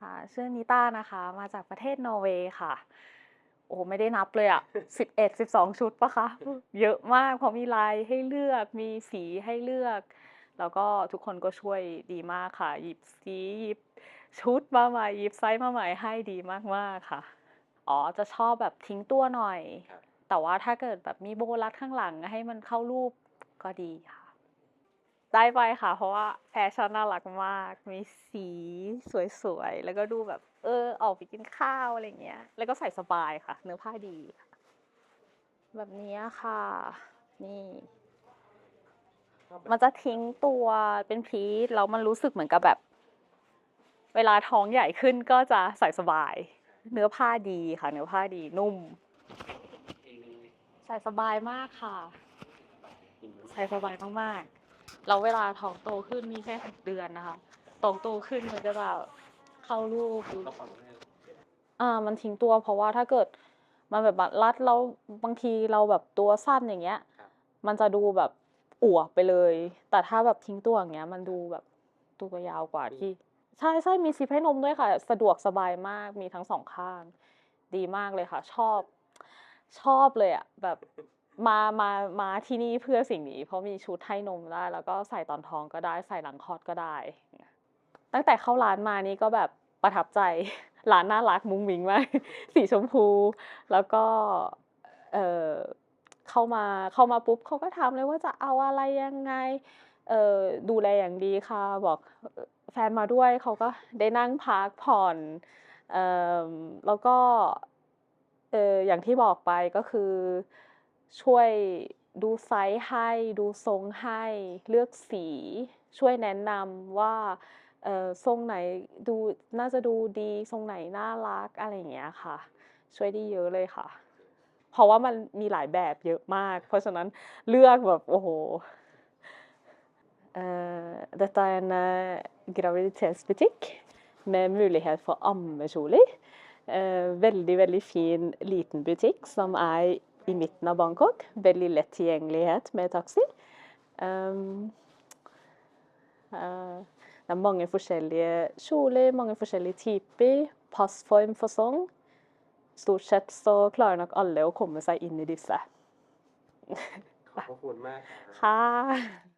ค่ะชื่อนิต้านะคะ มาจากประเทศนอร์เวย์ค่ะ โอ้ไม่ได้นับเลยอะสิบเอ็ดสิบสองชุดปะคะ เยอะมากเพราะมีลายให้เลือก มีสีให้เลือก แล้วก็ทุกคนก็ช่วยดีมากค่ะ หยิบสีหยิบชุดมาใหม่หยิบไซส์มาใหม่ให้ดีมากๆค่ะ อ๋อจะชอบแบบทิ้งตัวหน่อยครับแต่ว่าถ้าเกิดแบบมีโบรัดข้างหลังให้มันเข้ารูปก็ดีค่ะ ได้ไปค่ะ เพราะว่าแฟชั่นน่ารักมาก มีสีสวยๆ แล้วก็ดูแบบ เออ ออกไปกินข้าวอะไรเงี้ย แล้วก็ใส่สบายค่ะ เนื้อผ้าดี แบบนี้ค่ะ นี่มันจะทิ้งตัวเป็นพีทแล้วมันรู้สึกเหมือนกับแบบ เวลาท้องใหญ่ขึ้นก็จะใส่สบาย เนื้อผ้าดีค่ะ เนื้อผ้าดีนุ่ม ใส่สบายมากค่ะ ใส่สบายมากๆ เราเวลาท้องโตขึ้นนี่แค่หกเดือนนะคะท้องโตขึ้นมันจะแบบเข้ารูปกอ่า มันทิ้งตัวเพราะว่าถ้าเกิดมันแบบรัดแล้วบางทีเราแบบตัวสั้นอย่างเงี้ย มันจะดูแบบอวบไปเลย แต่ถ้าแบบทิ้งตัวอย่างเงี้ย มันดูแบบตัวยาวกว่าที่ ใช่ใช่มีซิปให้นมด้วยค่ะ สะดวกสบายมากมีทั้งสองข้าง ดีมากเลยค่ะ ชอบ ชอบเลยอะแบบ มามามาที่นี่เพื่อสิ่งนี้ เพราะมีชุดให้นมได้ แล้วก็ใส่ตอนท้องก็ได้ใส่หลังคลอดก็ได้ ตั้งแต่เข้าร้านมานี่ก็แบบประทับใจร้านน่ารักมุ้งมิ้งมากสีชมพู แล้วก็เออเข้ามาเข้ามาปุ๊บเขาก็ถามเลยว่าจะเอาอะไรยังไงเออดูแลอย่างดีค่ะ บอกแฟนมาด้วยเขาก็ได้นั่งพักผ่อนเออแล้วก็เอออย่างที่บอกไปก็คือ ช่วยดูไซส์ให้ ดูทรงให้ เลือกสี ช่วยแนะนำว่าทรงไหนดูน่าจะดูดีทรงไหนน่ารักอะไรอย่างเงี้ยค่ะ ช่วยได้เยอะเลยค่ะ เพราะว่ามันมีหลายแบบเยอะมาก เพราะฉะนั้นเลือกแบบโอ้โห Eh, dette er en graviditetsbutikk med mulighet for ammekjoler. Eh, veldig, veldig fin liten butikk som er i midten av Bangkok. Veldig lett tilgjengelighet med taxi. Um, eh, det er mange forskjellige kjoler, mange forskjellige typer. Passform, fasong. Stort sett så klarer nok alle å komme seg inn i disse. ขอบพระคุณมากครับ ค่ะ